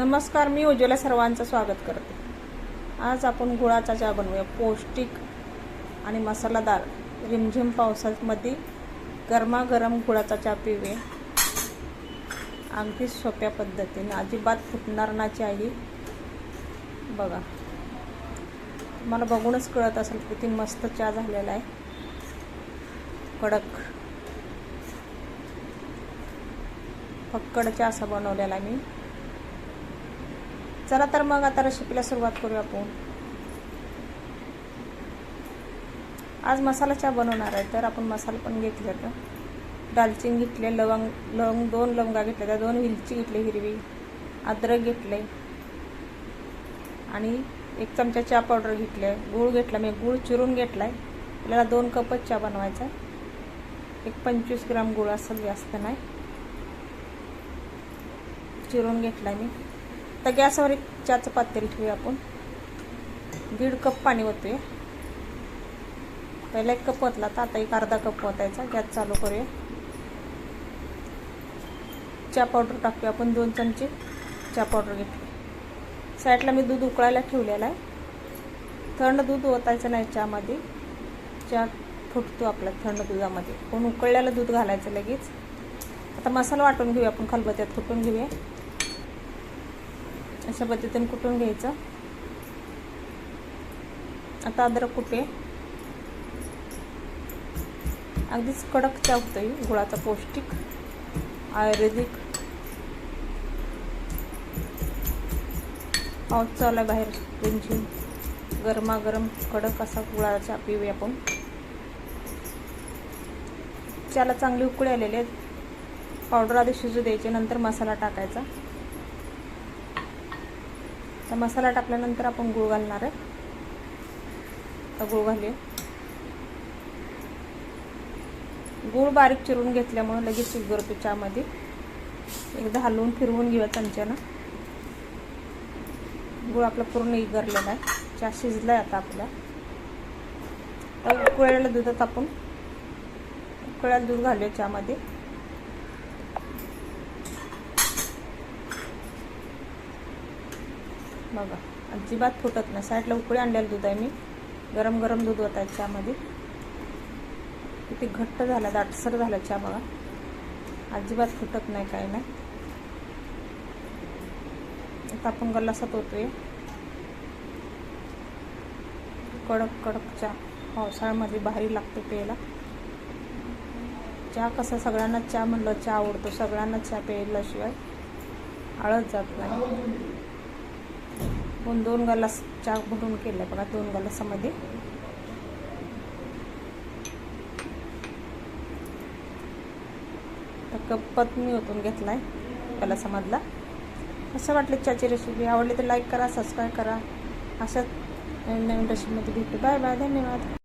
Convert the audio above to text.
नमस्कार मी उज्ज्वला सर्वांचं स्वागत करते. आज आपण गुळाचा चहा बनवूया. पौष्टिक आणि मसालादार रिमझिम पावसामध्ये गरमागरम गुळाचा चहा पिऊया. अगदी सोप्या पद्धतीने. अजिबात फुटणार ना चहा बघा. मला बघूनच कळत असेल किती मस्त चहा झालेला आहे. कडक. फक्कड चहा असा बनवलेला आहे मी. चला तर मग आता रेसिपीला सुरुवात करूया आपण. आज मसाला चहा बनवणार आहे तर आपण मसाला पण घेतले तर दालचिनी घेतले लवंग लवंग दोन लवंगा घेतल्या त्या दोन विलची घेतली हिरवी अद्रक घेतले. आणि एक चमचा चहा पावडर घेतले गूळ घेतला मी गूळ चिरून घेतला आहे आपल्याला दोन कपच चहा बनवायचा एक पंचवीस ग्राम गूळ असेल जास्त नाही. चिरून घेतला मी. तर गॅसवर एक चहाचं पातेल ठेवूया आपण. दीड कप पाणी ओतूया. पहिला एक कप ओतला तर आता एक अर्धा कप ओतायचा. गॅस चालू करूया. चहा पावडर टाकूया आपण दोन चमचे चहा पावडर घेतली. साईडला मी दूध उकळायला ठेवलेला आहे. थंड दूध ओतायचं नाही चहामध्ये. चहा फुटतो आपल्या थंड दुधामध्ये. पण उकळलेलं दूध घालायचं लगेच. आता मसाला वाटून घेऊया आपण खलबत्त्यात फुटून घेऊया. अशा पद्धतीने कुटून घ्यायचं. आता अद्रक कुठे? अगदीच कडक चहा गुळाचा पौष्टिक आयुर्वेदिक. पाऊस चालू आहे बाहेर रिमझिम गरमागरम कडक असा गुळाचा पिऊया आपण. चहाला चांगली उकळी आलेली आहेत पावडर आधी शिजू द्यायचे नंतर मसाला टाकायचा. तर मसाला टाकल्यानंतर आपण गूळ घालणार आहे. तर गूळ घालूया. गूळ बारीक चिरून घेतल्यामुळे लगेच शिजगरतो चहामध्ये एकदा हलवून फिरवून घेऊया चमच्यानं. गूळ आपला पूर्ण इगरलेला आहे. चहा शिजला आहे आता आपला. तर उकळलेल्या दुधात आपण उकळ्याला दूध घालूया चहामध्ये. बघा. अजिबात फुटत नाही. साईडला उकळी आणलेलं दूध आहे मी. गरम गरम दूध होत आहे चहामध्ये. किती घट्ट झाला दाटसर झाला चहा बघा. अजिबात फुटत नाही काय नाही. आता आपण गल्लासात होतोय. कडक कडक चहा. पावसाळ्यामध्ये भारी लागतो प्यायला. चहा कसं? सगळ्यांना चहा म्हणलं चहा आवडतो. सगळ्यांना चहा प्यायल्याशिवाय आळत जात नाही. पण दोन गलास चहा भरून केलं बघा दोन गलासामध्ये. तर कपत मी ओतून घेतला आहे गलासामधला. असं वाटलं चहाची रेसिपी आवडली तर लाईक करा सबस्क्राईब करा. अशाच नवीन नवीन रेसिपीमध्ये भेटू. बाय बाय धन्यवाद.